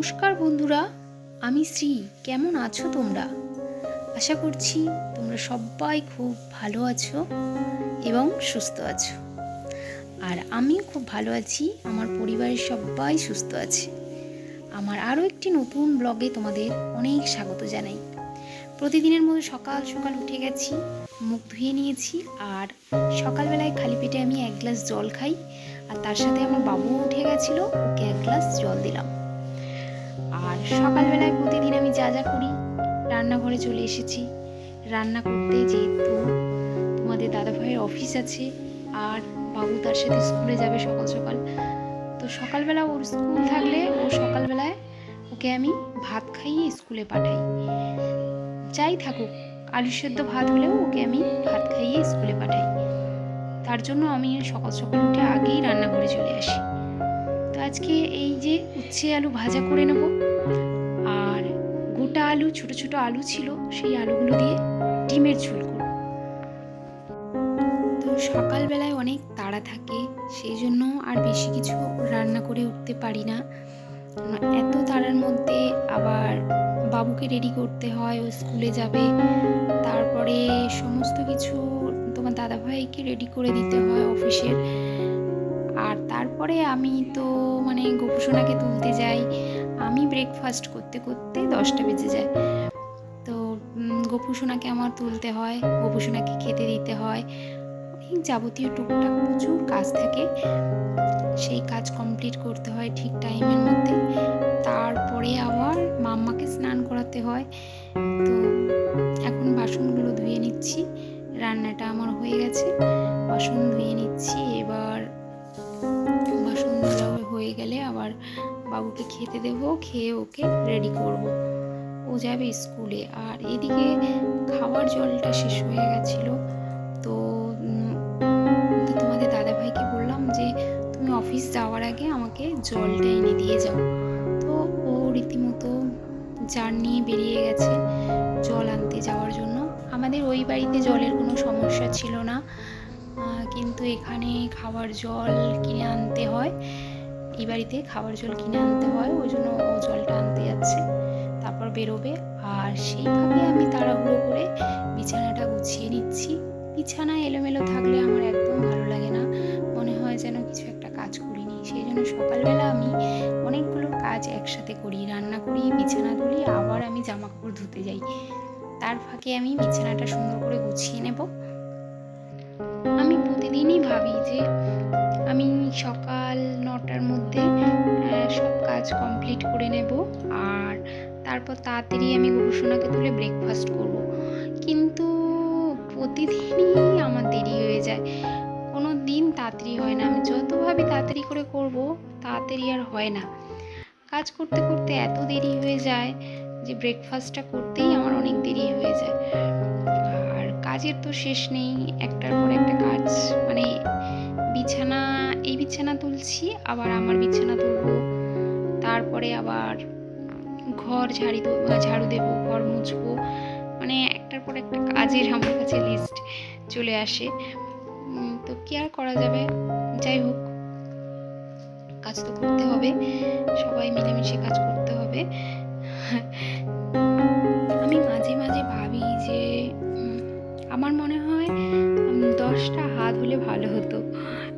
নমস্কার বন্ধুরা, আমি শ্রী। কেমন আছো তোমরা? আশা করছি তোমরা সবাই খুব ভালো আছো এবং সুস্থ আছো। আর আমিও খুব ভালো আছি, আমার পরিবারের সবাই সুস্থ আছে। আমার আরও একটি নতুন ব্লগে তোমাদের অনেক স্বাগত জানাই। প্রতিদিনের মতো সকাল সকাল উঠে গেছি, মুখ ধুয়ে নিয়েছি, আর সকালবেলায় খালি পেটে আমি এক গ্লাস জল খাই, আর তার সাথে আমার বাবু উঠে গেছিল, ওকে এক গ্লাস জল দিলাম। আর সকালবেলায় প্রতিদিন আমি যা যা করি, রান্নাঘরে চলে এসেছি। রান্না করতে যেহেতু তোমাদের দাদাভাইয়ের অফিস আছে, আর বাবু তার সাথে স্কুলে যাবে সকাল সকাল। তো সকালবেলা ওর স্কুল থাকলে ও সকালবেলায় ওকে আমি ভাত খাইয়ে স্কুলে পাঠাই। যাই থাকুক আলু সেদ্ধ ভাত হলেও ওকে আমি ভাত খাইয়ে স্কুলে পাঠাই। তার জন্য আমি সকাল সকাল উঠে আগেই রান্নাঘরে চলে আসি। তো আজকে এই যে উচ্ছে আলু ভাজা করে নেব আলু, ছোট ছোট আলু ছিল, সেই আলুগুলো দিয়ে ডিমের ঝোল করব। তো সকালবেলায় অনেক তাড়া থাকে, সেই জন্য আর বেশি কিছু রান্না করে উঠতে পারি না। এত তাড়ার মধ্যে আবার বাবুকে রেডি করতে হয়, ও স্কুলে যাবে। তারপরে সমস্ত কিছু তোমার দাদাভাইকে রেডি করে দিতে হয় অফিসের। আর তারপরে আমি তো মানে গোপুসোনাকে তুলতে যাই আমি ব্রেকফাস্ট করতে করতে দশটা বেজে যায়। তো উম, গোপুসোনাকে আমার তুলতে হয় গোপুসোনাকে খেতে দিতে হয়। অনেক যাবতীয় টুকটাক প্রচুর কাজ থাকে। সেই কাজ কমপ্লিট করতে হয় ঠিক টাইমের মধ্যে। তারপরে আবার মাম্মাকে স্নান করাতে হয়। তো এখন বাসনগুলো ধুয়ে নিচ্ছি। রান্নাটা আমার হয়ে গেছে। বাসন ধুয়ে নিচ্ছি এবার বাসন হয়ে গেলে আবার বাবুকে খেতে দেবো, খেয়ে ওকে রেডি করব। ও যাবে স্কুলে। আর এদিকে খাবার জলটা শেষ হয়ে গেছিল। তো তোমাদের দাদাভাইকে বললাম যে, তুমি অফিস যাওয়ার আগে আমাকে জলটা এনে দিয়ে যাও। তো ও রীতিমতো জার নিয়ে বেরিয়ে গেছে জল আনতে যাওয়ার জন্য। আমাদের ওই বাড়িতে জলের কোনো সমস্যা ছিল না। কিন্তু এখানে খাবার জল কিনে আনতে হয়। এই বাড়িতে খাবার জল কিনে আনতে হয়, ওই জন্য ও জলটা আনতে যাচ্ছে। তারপর বেরোবে আর সেইভাবে আমি তাড়াহুড়ো করে বিছানাটা গুছিয়ে নিচ্ছি। বিছানা এলোমেলো থাকলে আমার একদম ভালো লাগে না। মনে হয় যেন কিছু একটা কাজ করিনি। সেই জন্য সকালবেলা আমি অনেকগুলো কাজ একসাথে করি, রান্না করি, বিছানা তুলি, আবার আমি জামা কাপড় ধুতে যাই। তার ফাঁকে আমি বিছানাটা সুন্দর করে গুছিয়ে নেব। আমি প্রতিদিনই ভাবি যে আমি সকাল নটার মধ্যে সব কাজ কমপ্লিট করে নেব। আর তারপর তাড়াতাড়ি আমি গরুসোনাকে তুলে ব্রেকফাস্ট করব। কিন্তু প্রতিদিনই আমার দেরি হয়ে যায়। কোনো দিন তাড়াতাড়ি হয় না। আমি যত ভাবি তাড়াতাড়ি করে করব, তাড়াতাড়ি আর হয় না। কাজ করতে করতে এত দেরি হয়ে যায় যে ব্রেকফাস্টটা করতেই আমার অনেক দেরি হয়ে যায়। আর কাজের তো শেষ নেই। একটার পর একটা কাজ মানে বিছানা, এই বিছানা তুলছি, আবার আমার বিছানা তুলবো। তারপরে আবার ঘর ঝাড়ি ঝাড়ু দেবো, ঘর মুছবো। মানে একটার পর একটা কাজের আমার কাছে লিস্ট চলে আসে। তো কি আর করা যাবে? যাই হোক, কাজ তো করতে হবে। সবাই মিলেমিশে কাজ করতে হবে। আমি মাঝে মাঝে ভাবি যে আমার মনে হয় দশটা হাত হলে ভালো হতো।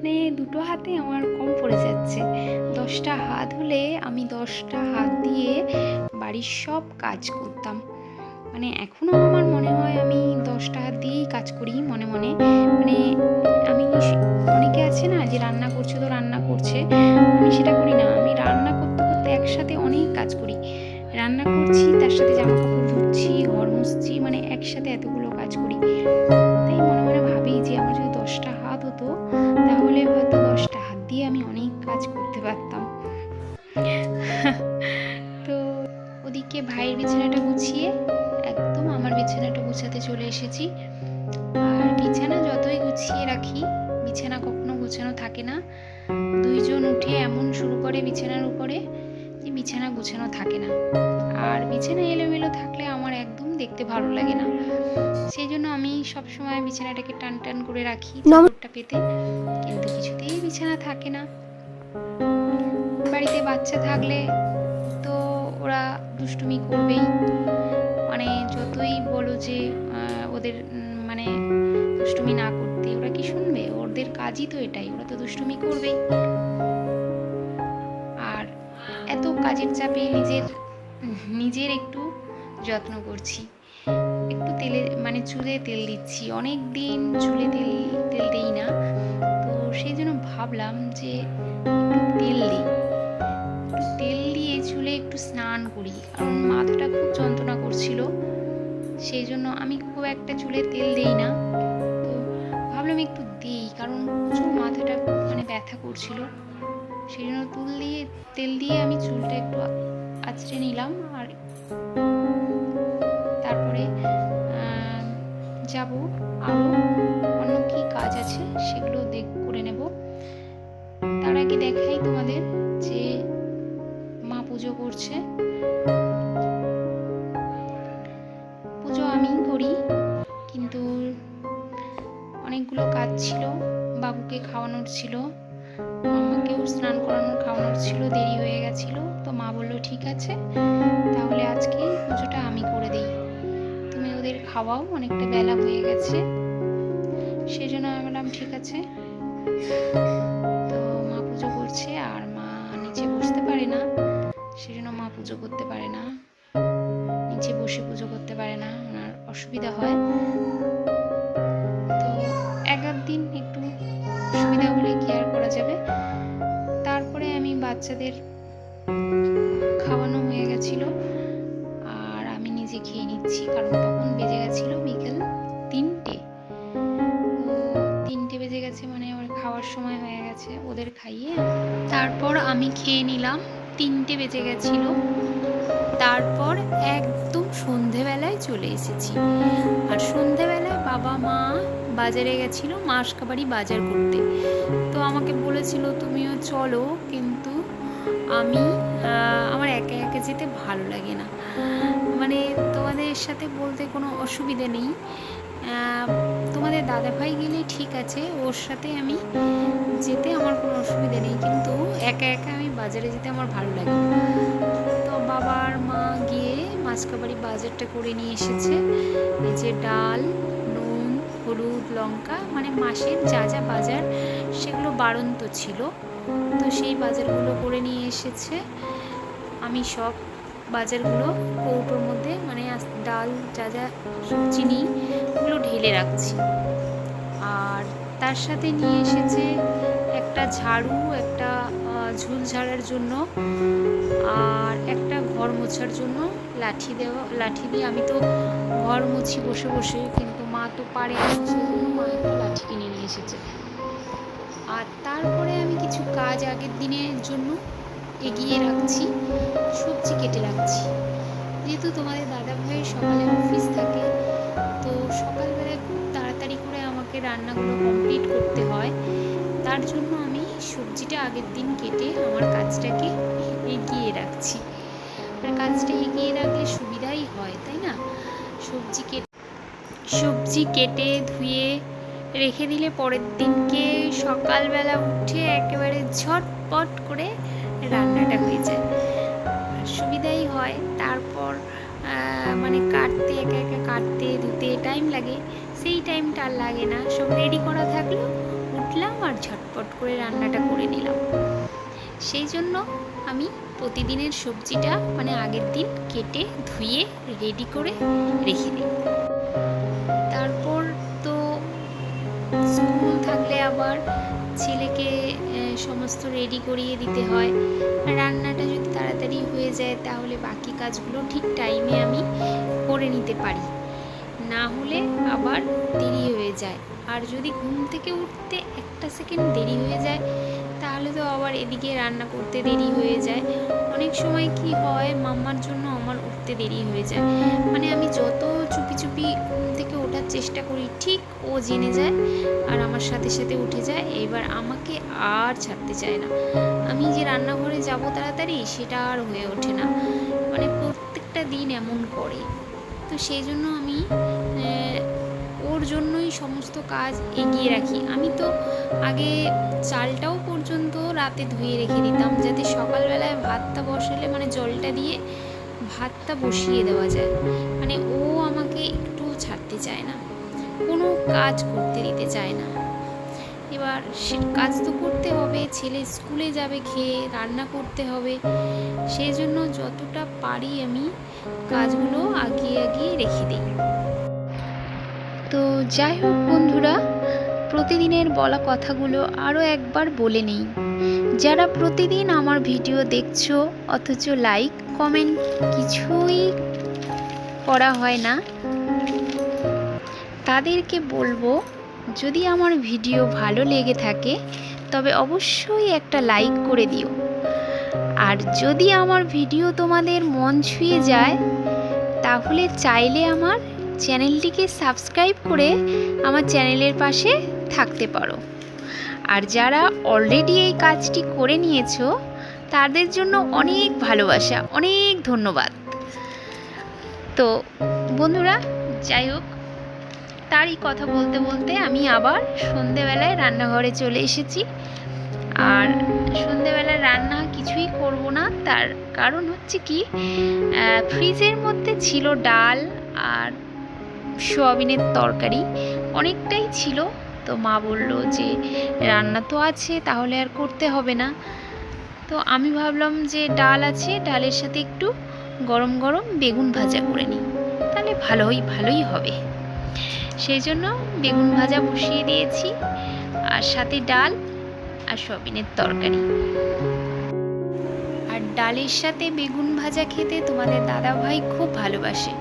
মানে দুটো হাতে আমার কম পড়ে যাচ্ছে। দশটা হাত হলে আমি দশটা হাত দিয়ে বাড়ির সব কাজ করতাম। মানে এখনও আমার মনে হয় আমি দশটা হাত দিয়েই কাজ করি মনে মনে। মানে আমি অনেকে আছে না যে রান্না করছে তো রান্না করছে। আমি সেটা করি না, আমি রান্না করতে করতে একসাথে অনেক কাজ করি। রান্না করছি, তার সাথে জামা কাপড় ধুচ্ছি, ঘর মুছছি মানে একসাথে এতগুলো কাজ করি। তাই মনে মনে ভাবি যে আমার যদি দশটা হাত হতো তাহলে হয়তো দশটা হাত দিয়ে আমি অনেক কাজ করতে পারতাম। তো ওদিকে ভাইয়ের বিছানাটা গুছিয়ে একদম আমার বিছানাটা গুছাতে চলে এসেছি। আর বিছানা যতই গুছিয়ে রাখি, বিছানা কখনো গুছানো থাকে না। দুইজন উঠে এমন শুরু করে বিছানার উপরে যে বিছানা গুছানো থাকে না। আর বিছানা এলোমেলো থাকলে আমার একদম দেখতে ভালো লাগে না। সেই জন্য আমি সবসময় বিছানাটাকে টান টান করে রাখি চাদরটা পেতে। কিন্তু কিছুতেই বিছানা থাকে না। বাড়িতে বাচ্চা থাকলে তো ওরা দুষ্টুমি করবেই। মানে যতই বলো যে ওদের মানে দুষ্টুমি না করতে ওরা কি শুনবে? ওদের কাজই তো এটাই ওরা তো দুষ্টুমি করবেই। আর এত কাজের চাপে নিজের নিজের একটু যত্ন করছি। একটু তেলে মানে চুলে তেল দিচ্ছি। অনেক দিন চুলে তেল তেল দিই না। তো সেই জন্য ভাবলাম যে একটু তেল দিই। একটু তেল দিয়ে চুলে একটু স্নান করি। কারণ মাথাটা খুব যন্ত্রণা করছিল। সেই জন্য আমি খুব একটা চুলে তেল দিই না। তো ভাবলাম একটু দিই, কারণ প্রচুর মাথাটা মানে ব্যথা করছিল। সেই জন্য তুল দিয়ে, তেল দিয়ে আমি চুলটা একটু আঁচড়ে নিলাম। আর যাব আরও অন্য কি কাজ আছে সেগুলো দেখ, করে নেব। তার আগে দেখাই তোমাদের যে মা পুজো করছে। পুজো আমিই করি, কিন্তু অনেকগুলো কাজ ছিল, বাবুকে খাওয়ানোর ছিল, মামাকেও স্নান করানোর, খাওয়ানোর ছিল, দেরি হয়ে গেছিল, তো মা বলল, ঠিক আছে, তাহলে আজকে পুজোটা আমি করে দিই। খাওয়াও অনেকটা বেলা হয়ে গেছে। সেই জন্য আমি বললাম, ঠিক আছে। তো মা পুজো করছে আর মা নিচে বসতে পারে না। সেই জন্য মা পুজো করতে পারে না। নিচে বসে পুজো করতে পারে না। ওনার অসুবিধা হয়। তো এক দিন একটু অসুবিধা হলে কি আর করা যাবে। তারপরে আমি বাচ্চাদের বেজে গেছে মানে আমার খাওয়ার সময় হয়ে গেছে ওদের খাইয়ে। তারপর আমি খেয়ে নিলাম, তিনটে বেজে গেছিল। তারপর একদম সন্ধেবেলায় চলে এসেছি। আর সন্ধেবেলায় বাবা মা বাজারে গেছিল মাসকাবাড়ি বাজার করতে। তো আমাকে বলেছিল, তুমিও চলো, কিন্তু আমি আমার একা একা যেতে ভালো লাগে না। মানে তোমাদের সাথে বলতে কোনো অসুবিধে নেই। দাদাভাই গেলে ঠিক আছে, ওর সাথে আমি যেতে আমার কোনো অসুবিধা নেই, কিন্তু একা একা আমি বাজারে যেতে আমার ভালো লাগে তো বাবার মা গিয়ে মাসকাবাড়ি বাজারটা করে নিয়ে এসেছে। এই যে ডাল, নুন, হলুদ, লঙ্কা মানে মাসের যা যা বাজার সেগুলো বাড়ন্ত ছিল। তো সেই বাজারগুলো করে নিয়ে এসেছে। আমি সব বাজারগুলো কৌটোর মধ্যে মানে ডাল, যা যা চিনি, ওগুলো ঢেলে রাখছি। আর তার সাথে নিয়ে এসেছে একটা ঝাড়ু, একটা ঝুল ঝাড়ার জন্য আর একটা ঘর মোছার জন্য লাঠি দেওয়া, লাঠি দিয়ে আমি তো ঘর মুছি বসে বসে, কিন্তু মা তো পারে মা একটা লাঠি কিনে নিয়ে এসেছে। আর তারপরে আমি কিছু কাজ আগের দিনের জন্য এগিয়ে রাখছি, সবজি কেটে রাখছি। যেহেতু তোমাদের দাদা ভাই সকালে রান্নাগুলো কমপ্লিট করতে হয়। তার জন্য আমি সবজিটা আগের দিন কেটে আমার কাজটাকে এগিয়ে রাখছি। আর কাজটা এগিয়ে রাখলে সুবিধাই হয়, তাই না? সবজি কেটে সবজি কেটে ধুয়ে রেখে দিলে পরের দিনকে সকালবেলা উঠে একেবারে ঝটপট করে রান্নাটা হয়ে যায়। সুবিধাই হয়। তারপর মানে কাটতে, একা একা কাটতে, ধুতে টাইম লাগে। সেই টাইমটা আর লাগে না। সব রেডি করা থাকল, উঠলাম আর ঝটপট করে রান্নাটা করে নিলাম। সেই জন্য আমি প্রতিদিনের সবজিটা মানে আগের দিন কেটে, ধুয়ে রেডি করে রেখে দিই। তারপর তো স্কুল থাকলে আবার ছেলেকে সমস্ত রেডি করিয়ে দিতে হয়। রান্নাটা যদি তাড়াতাড়ি হয়ে যায়, তাহলে বাকি কাজগুলো ঠিক টাইমে আমি করে নিতে পারি। না হলে আবার দেরি হয়ে যায়। আর যদি ঘুম থেকে উঠতে একটা সেকেন্ড দেরি হয়ে যায়, তাহলে তো আবার এদিকে রান্না করতে দেরি হয়ে যায়। অনেক সময় কি হয়, মাম্মার জন্য আমার উঠতে দেরি হয়ে যায়। মানে আমি যত চুপি চুপি ঘুম থেকে ওঠার চেষ্টা করি, ঠিক ও জেনে যায় আর আমার সাথে সাথে উঠে যায় এবার আমাকে আর ছাড়তে চায় না। আমি যে রান্নাঘরে যাব তাড়াতাড়ি, সেটা আর হয়ে ওঠে না। মানে প্রত্যেকটা দিন এমন করে। তো সেই জন্য আমি ওর জন্যই সমস্ত কাজ এগিয়ে রাখি। আমি তো আগে চালটাও পর্যন্ত রাতে ধুয়ে রেখে দিতাম, যাতে সকালবেলায় ভাতটা বসালে মানে জলটা দিয়ে ভাতটা বসিয়ে দেওয়া যায়। মানে ও আমাকে একটু ছাড়তে চায় না, কোনো কাজ করতে দিতে চায় না। এবার কাজ তো করতে হবে, ছেলে স্কুলে যাবে, খেয়ে রান্না করতে হবে। সেই জন্য যতটা পারি আমি কাজগুলো আগিয়ে আগিয়ে রেখে দিই। তো যাই হোক বন্ধুরা, প্রতিদিনের বলা কথাগুলো আরও একবার বলে নেই। যারা প্রতিদিন আমার ভিডিও দেখছ, অথচ লাইক, কমেন্ট কিছুই করা হয় না, তাদেরকে বলব যদি আমার ভিডিও ভালো লেগে থাকে, তবে অবশ্যই একটা লাইক করে দিও। আর যদি আমার ভিডিও তোমাদের মন ছুঁয়ে যায়, তাহলে চাইলে আমার চ্যানেলটিকে সাবস্ক্রাইব করে আমার চ্যানেলের পাশে থাকতে পারো। আর যারা অলরেডি এই কাজটি করে নিয়েছো, তাদের জন্য অনেক ভালোবাসা, অনেক ধন্যবাদ। তো বন্ধুরা, যাই হোক তারই কথা বলতে বলতে আমি আবার সন্ধেবেলায় রান্নাঘরে চলে এসেছি। আর সন্ধেবেলায় রান্না কিছুই করব না, তার কারণ হচ্ছে কি ফ্রিজের মধ্যে ছিল ডাল আর সোয়াবিনের তরকারি, অনেকটাই ছিল। তো মা বলল যে, রান্না তো আছে, তাহলে আর করতে হবে না। তো আমি ভাবলাম যে, ডাল আছে, ডালের সাথে একটু গরম গরম বেগুন ভাজা করে নিই। তাহলে ভালোই ভালোই হবে। সেই জন্য বেগুন ভাজা বসিয়ে দিয়েছি, আর সাথে ডাল আর সয়াবিনের তরকারি। আর ডালের সাথে বেগুন ভাজা খেতে তোমাদের দাদা ভাই খুব ভালোবাসে।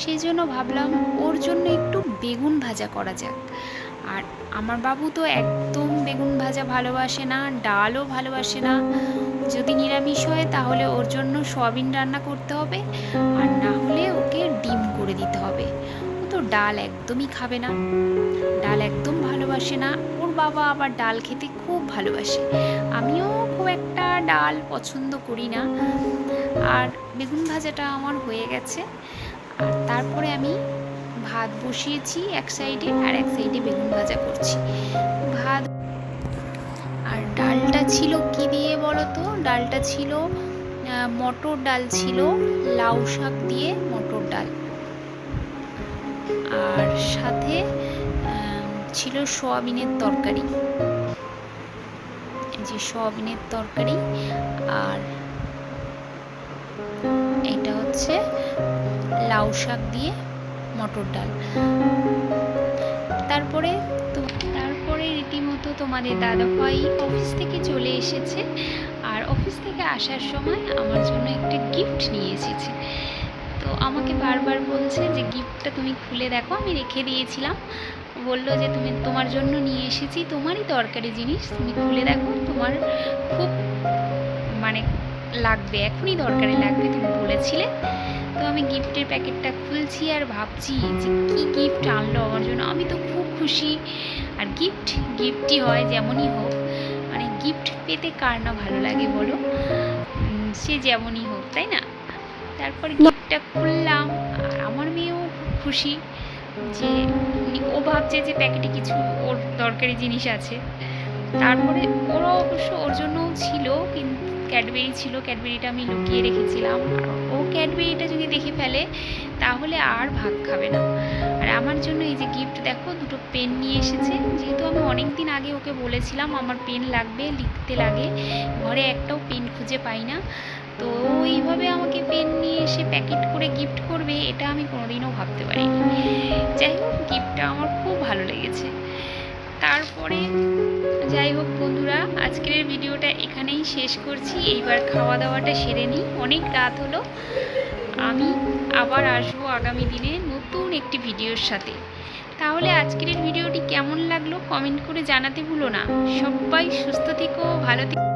সেই জন্য ভাবলাম ওর জন্য একটু বেগুন ভাজা করা যাক। আর আমার বাবু তো একদম বেগুন ভাজা ভালোবাসে না, ডালও ভালোবাসে না। যদি নিরামিষ হয় তাহলে ওর জন্য সয়াবিন রান্না করতে হবে, আর না হলে ওকে ডিম করে দিতে হবে। ডাল একদমই খাবে না। ডাল একদম ভালোবাসে না। ওর বাবা আবার ডাল খেতে খুব ভালোবাসে। আমিও খুব একটা ডাল পছন্দ করি না। আর বেগুন ভাজাটা আমার হয়ে গেছে। আর তারপরে আমি ভাত বসিয়েছি এক সাইডে আর এক সাইডে বেগুন ভাজা করছি। ভাত আর ডালটা ছিল কি দিয়ে বলো তো ডালটা ছিল মটর ডাল ছিল, লাউ শাক দিয়ে মটর ডাল। সাথে ছিল সোয়াবিনের তরকারি। যে সোয়াবিনের তরকারি আর এটা হচ্ছে লাউ শাক দিয়ে মটর ডাল। তারপরে তো, তারপরে রীতিমতো তোমাদের দাদাভাই অফিস থেকে চলে এসেছে। আর অফিস থেকে আসার সময় আমার জন্য একটা গিফট নিয়ে এসেছে। আমাকে বারবার বলছে যে গিফটটা তুমি খুলে দেখো, আমি রেখে দিয়েছিলাম। বলল যে তুমি তোমার জন্য নিয়ে এসেছি, তোমারই দরকারি জিনিস, তুমি খুলে দেখো, তোমার খুব মানে লাগবে, এখনই দরকারি লাগবে, তুমি বলেছিলে। তো আমি গিফটের প্যাকেটটা খুলছি আর ভাবছি যে কী গিফট আনলো আমার জন্য। আমি তো খুব খুশি। আর গিফট, গিফটই হয় যেমনই হোক। মানে গিফট পেতে কার না ভালো লাগে বলো? সে যেমনই হোক, তাই না? তারপর গিফটটা খুললাম। আর আমার মেয়েও খুব খুশি যে ও ভাবছে যে প্যাকেটে কিছু ওর দরকারি জিনিস আছে। তারপরে ওরও অবশ্য ওর জন্যও ছিল, কিন্তু ক্যাডবেরি ছিল, ক্যাডবেরিটা আমি লুকিয়ে রেখেছিলাম। ও ক্যাডবেরিটা যদি দেখে ফেলে, তাহলে আর ভাগ খাবে না। আর আমার জন্য এই যে গিফট, দেখো, দুটো পেন নিয়ে এসেছে। যেহেতু আমি অনেক দিন আগে ওকে বলেছিলাম, আমার পেন লাগবে, লিখতে লাগে। ঘরে একটাও পেন খুঁজে পাই না। তো এইভাবে আমাকে পেন নিয়ে এসে প্যাকেট করে গিফট করবে, এটা আমি কোনোদিনও ভাবতে পারিনি। যাই হোক গিফটটা আমার খুব ভালো লেগেছে। তারপরে, যাই হোক বন্ধুরা, আজকের ভিডিওটা এখানেই শেষ করছি। এইবার খাওয়া দাওয়াটা সেরে নিই। অনেক রাত হলো। আমি আবার আসব আগামী দিনে নতুন একটি ভিডিওর সাথে। তাহলে আজকের ভিডিওটি কেমন লাগল কমেন্ট করে জানাতে ভুলো না। সবাই সুস্থ থেকো, ভালো থেকো।